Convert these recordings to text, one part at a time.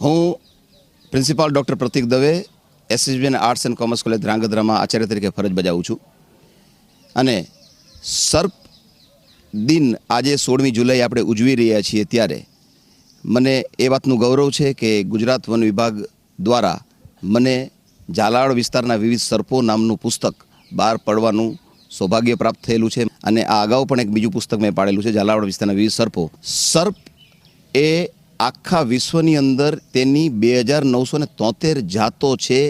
હું principal doctor Pratik Dave SSBN arts and commerce college ધ્રાંગધ્રામાં આચાર્ય તરીકે ફરજ બજાવું છું. અને સર્પ દિન આજે સોળમી જુલાઈ આપણે ઉજવી રહ્યા છીએ ત્યારે મને એ વાતનું ગૌરવ છે કે ગુજરાત વન વિભાગ દ્વારા મને ઝાલાવાડ વિસ્તારના વિવિધ સર્પો નામનું પુસ્તક બહાર પડવાનું સૌભાગ્ય પ્રાપ્ત થયેલું છે. અને આ અગાઉ પણ એક બીજું પુસ્તક મેં પાડેલું છે, ઝાલાવાડ વિસ્તારના વિવિધ સર્પો. સર્પ એ આખા વિશ્વની અંદર તેની બે હજાર નવસો ને તોતેર જાતો છે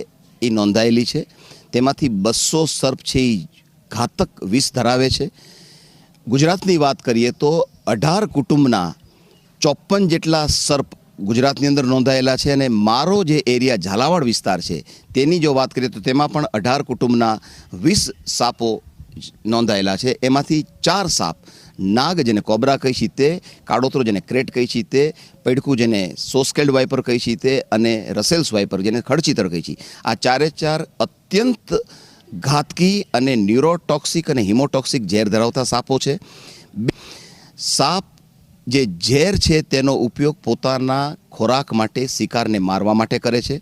એ નોંધાયેલી છે. તેમાંથી બસો સર્પ છે એ ઘાતક વિષ ધરાવે છે. ગુજરાતની વાત કરીએ તો અઢાર કુટુંબના ચોપન જેટલા સર્પ ગુજરાતની અંદર નોંધાયેલા છે અને મારો જે એરિયા ઝાલાવાડ વિસ્તાર છે તેની જો વાત કરીએ તો તેમાં પણ અઢાર કુટુંબના વીસ સાપો નોંધાયેલા છે. એમાંથી ચાર સાપ નાગ જેને કોબરા કહી છીએ તે, કાળોતરો જેને ક્રેટ કહી છીએ તે, પૈડકું જેને સોસ્કેલ્ડ વાઇપર કહી છીએ તે અને રસેલ્સ વાઇપર જેને ખડચિતર કહી છીએ આ ચારે ચાર અત્યંત ઘાતકી અને ન્યુરોટોક્સિક અને હિમોટોક્સિક ઝેર ધરાવતા સાપો છે. સાપ જે ઝેર છે તેનો ઉપયોગ પોતાના ખોરાક માટે શિકારને મારવા માટે કરે છે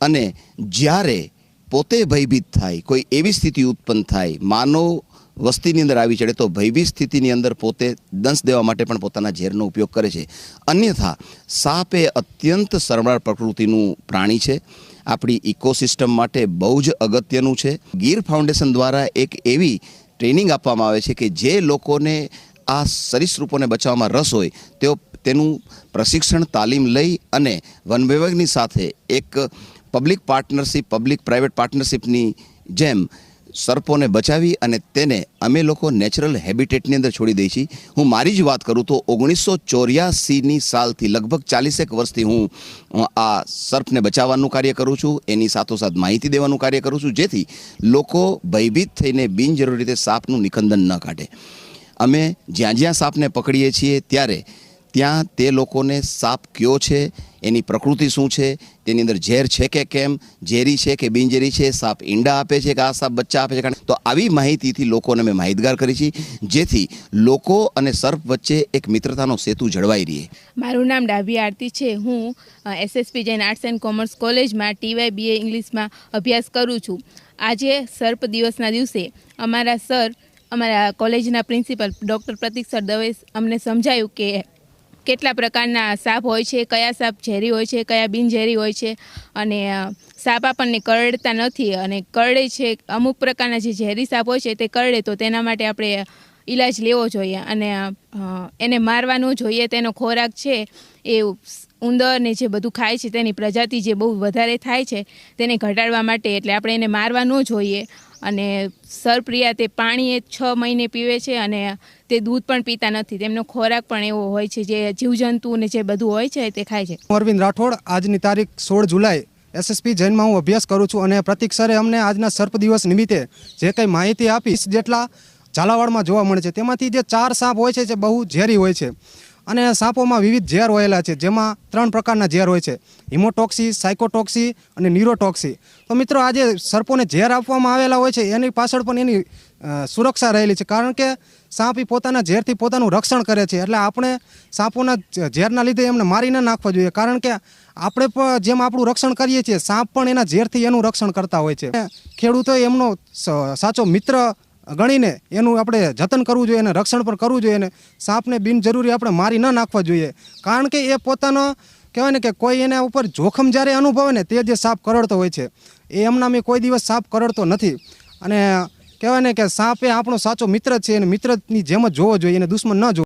અને જ્યારે પોતે ભયભીત થાય, કોઈ એવી સ્થિતિ ઉત્પન્ન થાય, માનવ વસ્તીની અંદર આવી ચડે તો ભયભીત સ્થિતિની અંદર પોતે દંશ દેવા માટે પણ પોતાના ઝેરનો ઉપયોગ કરે છે. અન્યથા, સાપ એ અત્યંત સરળ પ્રકૃતિનું પ્રાણી છે. આપણી ઇકોસિસ્ટમ માટે બહુ જ અગત્યનું છે. ગીર ફાઉન્ડેશન દ્વારા એક એવી ટ્રેનિંગ આપવામાં આવે છે કે જે લોકોને આ સરીસૃપોને બચાવવામાં રસ હોય, તેઓ તેનું પ્રશિક્ષણ, તાલીમ લઈ અને વન વિભાગની સાથે એક પબ્લિક પાર્ટનરશિપ પબ્લિક પ્રાઇવેટ પાર્ટનરશિપની જેમ સર્પોને બચાવી અને તેને અમે લોકો નેચરલ હેબિટેટની અંદર છોડી દઈએ છીએ હું મારી જ વાત કરું તો ઓગણીસો ચોર્યાસીની સાલથી લગભગ ચાલીસેક વર્ષથી હું આ સર્પને બચાવવાનું કાર્ય કરું છું. એની સાથોસાથ માહિતી દેવાનું કાર્ય કરું છું, જેથી લોકો ભયભીત થઈને બિનજરૂરી રીતે સાપનું નિખંદન ન કાઢે. અમે જ્યાં જ્યાં સાપને પકડીએ છીએ, ત્યારે ત્યાં તે લોકોને સાપ કયો છે, એની પ્રકૃતિ શું છે, તેની અંદર ઝેર છે કે કેમ, ઝેરી છે કે બિનઝેરી છે, સાપ ઈંડા આપે છે કે આ સાપ બચ્ચા આપે છે કારણ તો આવી માહિતીથી લોકોને અમે માહિતગાર કરી છીએ જેથી લોકો અને સર્પ વચ્ચે એક મિત્રતાનો સેતુ જળવાઈ રહે. મારું નામ ડાભી આરતી છે. હું SSP Jain arts and commerce કોલેજમાં ટીવાય બીએ ઇંગ્લિશમાં અભ્યાસ કરું છું. આજે સર્પ દિવસના દિવસે અમારા સર, અમારા કોલેજના principal doctor Pratik sir Dave અમને સમજાયું કે કેટલા પ્રકારના સાપ હોય છે, કયા સાપ ઝેરી હોય છે, કયા બિનઝેરી હોય છે અને સાપ આપણને કરડતા નથી અને કરડે છે, અમુક પ્રકારના જે ઝેરી સાપ હોય છે તે કરડે તો તેના માટે આપણે ઈલાજ લેવો જોઈએ અને એને મારવાનું જોઈએ, તેનો ખોરાક છે, એ ઉંદરને જે બધું ખાય છે, તેની પ્રજાતિ જે બહુ વધારે થાય છે, તેને ઘટાડવા માટે એટલે આપણે એને મારવા ન જોઈએ. અને સરપ્રિયા તે પાણી એ છ મહિને પીવે છે અને તે દૂધ પણ પીતા નથી. તેમનો ખોરાક પણ એવો હોય છે જે જીવજંતુ ને જે બધું હોય છે તે ખાય છે. અરવિંદ રાઠોડ, આજની તારીખ સોળ જુલાઈ. એસએસપી જૈનમાં હું અભ્યાસ કરું છું અને પ્રતિક સરે અમને આજના સર્પ દિવસ નિમિત્તે જે કંઈ માહિતી આપી જેટલા ઝાલાવાડમાં જોવા મળે છે. તેમાંથી જે ચાર સાપ હોય છે, જે બહુ ઝેરી હોય છે અને સાપોમાં વિવિધ ઝેર હોયેલા છે, જેમાં ત્રણ પ્રકારના ઝેર હોય છે. હિમોટોક્સી, સાયકોટોક્સી અને ન્યુરોટોક્સી. તો મિત્રો આજે સર્પોને ઝેર આપવામાં આવેલા હોય છે, એની પાછળ પણ એની સુરક્ષા રહેલી છે. કારણ કે સાપ એ પોતાના ઝેરથી પોતાનું રક્ષણ કરે છે. એટલે આપણે સાપોના ઝેરના લીધે એમને મારી ન નાખવા જોઈએ. કારણ કે આપણે પણ જેમ આપણું રક્ષણ કરીએ છીએ, સાપ પણ એના ઝેરથી એનું રક્ષણ કરતા હોય છે. ખેડૂતોએ એમનો સાચો મિત્ર ગણીને એનું આપણે જતન કરવું જોઈએ અને રક્ષણ પણ કરવું જોઈએ અને સાપને બિનજરૂરી આપણે મારી ન નાખવા જોઈએ. કારણ કે એ પોતાનો કહેવાય ને કે કોઈ એના ઉપર જોખમ જ્યારે અનુભવે ને તે જે સાપ કરડતો હોય છે, એ એમના મેં કોઈ દિવસ સાપ કરડતો નથી. અને કહેવાય ને કે સાપ એ આપણો સાચો મિત્ર છે અને મિત્રની જેમ જ જોવો જોઈએ એને દુશ્મન ન જોવો